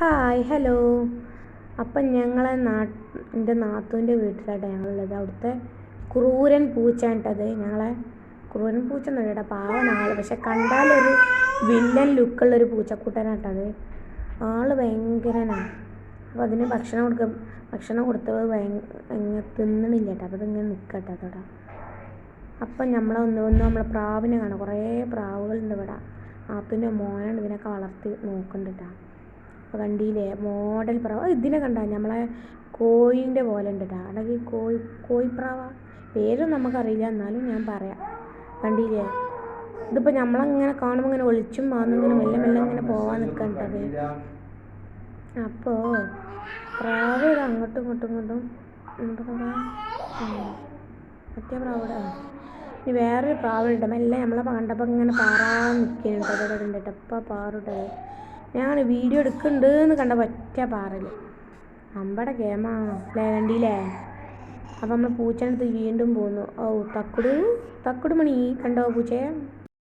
Hi hello. അപ്പം ഞങ്ങളെ നാ എന്റെ നാത്തൂന്റെ വീട്ടിലായിട്ട് ഞങ്ങളുള്ളത്. അവിടുത്തെ ക്രൂരൻ പൂച്ചയാണിട്ടത്. ഞങ്ങളെ ക്രൂരൻ പൂച്ച എന്നല്ല കേട്ടോ പാവമാണ് ആൾ പക്ഷെ കണ്ടാലൊരു വില്ലൻ ലുക്കുള്ളൊരു പൂച്ചക്കൂട്ടനായിട്ടത്. ആൾ ഭയങ്കരനാണ് അപ്പോൾ അതിന് ഭക്ഷണം കൊടുക്ക ഭക്ഷണം കൊടുത്തത് ഭയങ്കര തിന്നണില്ല കേട്ടോ അപ്പോൾ ഇതിങ്ങനെ നിൽക്കട്ടെ അതോടെ അപ്പം നമ്മളെ ഒന്ന് ഒന്ന് നമ്മളെ പ്രാവിനെ കാണാം. കുറേ പ്രാവുകളുണ്ട് ഇവിടെ. നാത്തൂന്റെ മോനാണ് ഇതിനൊക്കെ വളർത്തി നോക്കുന്നുണ്ട് കേട്ടോ. അപ്പോൾ മോഡൽ പ്രാവ്. ഇതിനെ കണ്ട നമ്മളെ കോയിന്റെ പോലെ ഉണ്ട് കേട്ടോ അല്ലെങ്കിൽ കോഴി കോഴിപ്രാവ പേര് നമുക്കറിയില്ല. എന്നാലും ഞാൻ പറയാം. കണ്ടില്ലേ? ഇതിപ്പോൾ നമ്മളങ്ങനെ കാണുമ്പോൾ ഇങ്ങനെ ഒളിച്ചും മാന്നിങ്ങനെ മെല്ലെ മെല്ലെ ഇങ്ങനെ പോവാൻ നിൽക്കണ്ടത് അപ്പോൾ പ്രാവ് ഇത് അങ്ങോട്ടും ഇങ്ങോട്ടും ഇങ്ങോട്ടും മറ്റേ പ്രാവിടെ ഇനി വേറൊരു പ്രാവുണ്ട്. മെല്ലെ നമ്മളെ കണ്ടപ്പോൾ ഇങ്ങനെ പാറാൻ നിൽക്കുന്നുണ്ട് അതോടെ ഉണ്ട് ഇപ്പം പാറുട്ടത്. ഞാൻ വീഡിയോ എടുക്കുന്നുണ്ട് എന്ന് കണ്ട ഒറ്റ പാറൽ അമ്പടെ ഗെയിമാ അല്ലേ അപ്പം നമ്മൾ പൂച്ചനടുത്ത് വീണ്ടും പോന്നു. ഓ തക്കുടു തക്കുട് മണി കണ്ടോ പൂച്ചയെ?